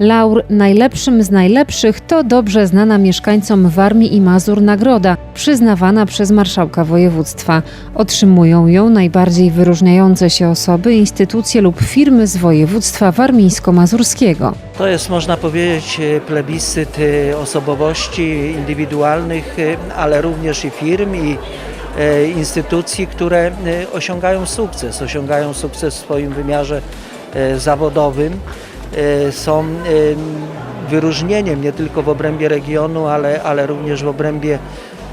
Laur Najlepszym z Najlepszych to dobrze znana mieszkańcom Warmii i Mazur nagroda, przyznawana przez marszałka województwa. Otrzymują ją najbardziej wyróżniające się osoby, instytucje lub firmy z województwa warmińsko-mazurskiego. To jest, można powiedzieć, e, plebiscyt e, osobowości indywidualnych, e, ale również i firm i instytucji, które osiągają sukces, osiągają sukces w swoim wymiarze zawodowym, są e, wyróżnieniem nie tylko w obrębie regionu, ale, ale również w obrębie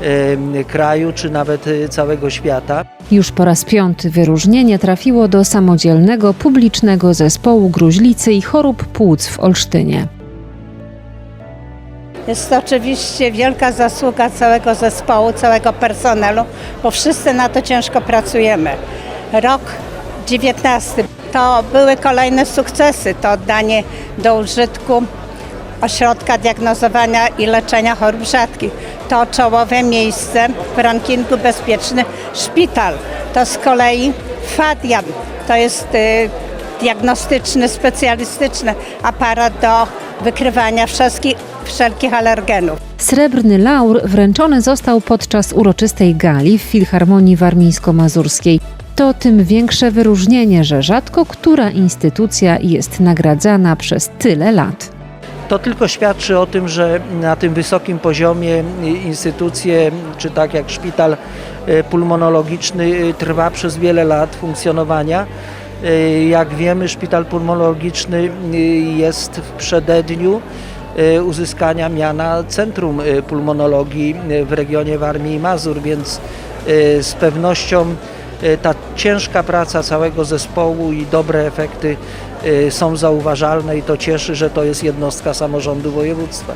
e, kraju czy nawet całego świata. Już po raz piąty wyróżnienie trafiło do samodzielnego publicznego zespołu gruźlicy i chorób płuc w Olsztynie. Jest to oczywiście wielka zasługa całego zespołu, całego personelu, bo wszyscy na to ciężko pracujemy. Rok 19 to były kolejne sukcesy, to oddanie do użytku ośrodka diagnozowania i leczenia chorób rzadkich. To czołowe miejsce w rankingu bezpieczny szpital. To z kolei FADIAM, to jest y, diagnostyczny, specjalistyczny aparat do wykrywania wszelkich, wszelkich alergenów. Srebrny laur wręczony został podczas uroczystej gali w Filharmonii Warmińsko-Mazurskiej. To tym większe wyróżnienie, że rzadko która instytucja jest nagradzana przez tyle lat. To tylko świadczy o tym, że na tym wysokim poziomie instytucje, czy tak jak szpital e, pulmonologiczny e, trwa przez wiele lat funkcjonowania. E, Jak wiemy, szpital pulmonologiczny jest w przededniu uzyskania miana Centrum Pulmonologii w regionie Warmii i Mazur, więc z pewnością ta ciężka praca całego zespołu i dobre efekty e, są zauważalne i to cieszy, że to jest jednostka samorządu województwa.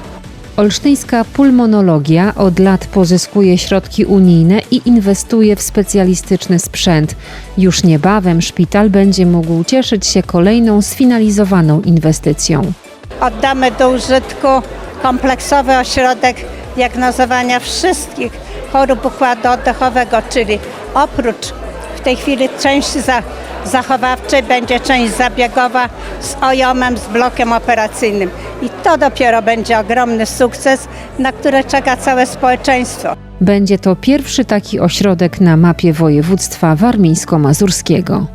Olsztyńska pulmonologia od lat pozyskuje środki unijne i inwestuje w specjalistyczny sprzęt. Już niebawem szpital będzie mógł cieszyć się kolejną sfinalizowaną inwestycją. Oddamy do użytku kompleksowy ośrodek diagnozowania wszystkich chorób układu oddechowego, czyli oprócz tej chwili części za, zachowawczej będzie część zabiegowa z OJOM-em, z blokiem operacyjnym. I to dopiero będzie ogromny sukces, na który czeka całe społeczeństwo. Będzie to pierwszy taki ośrodek na mapie województwa warmińsko-mazurskiego.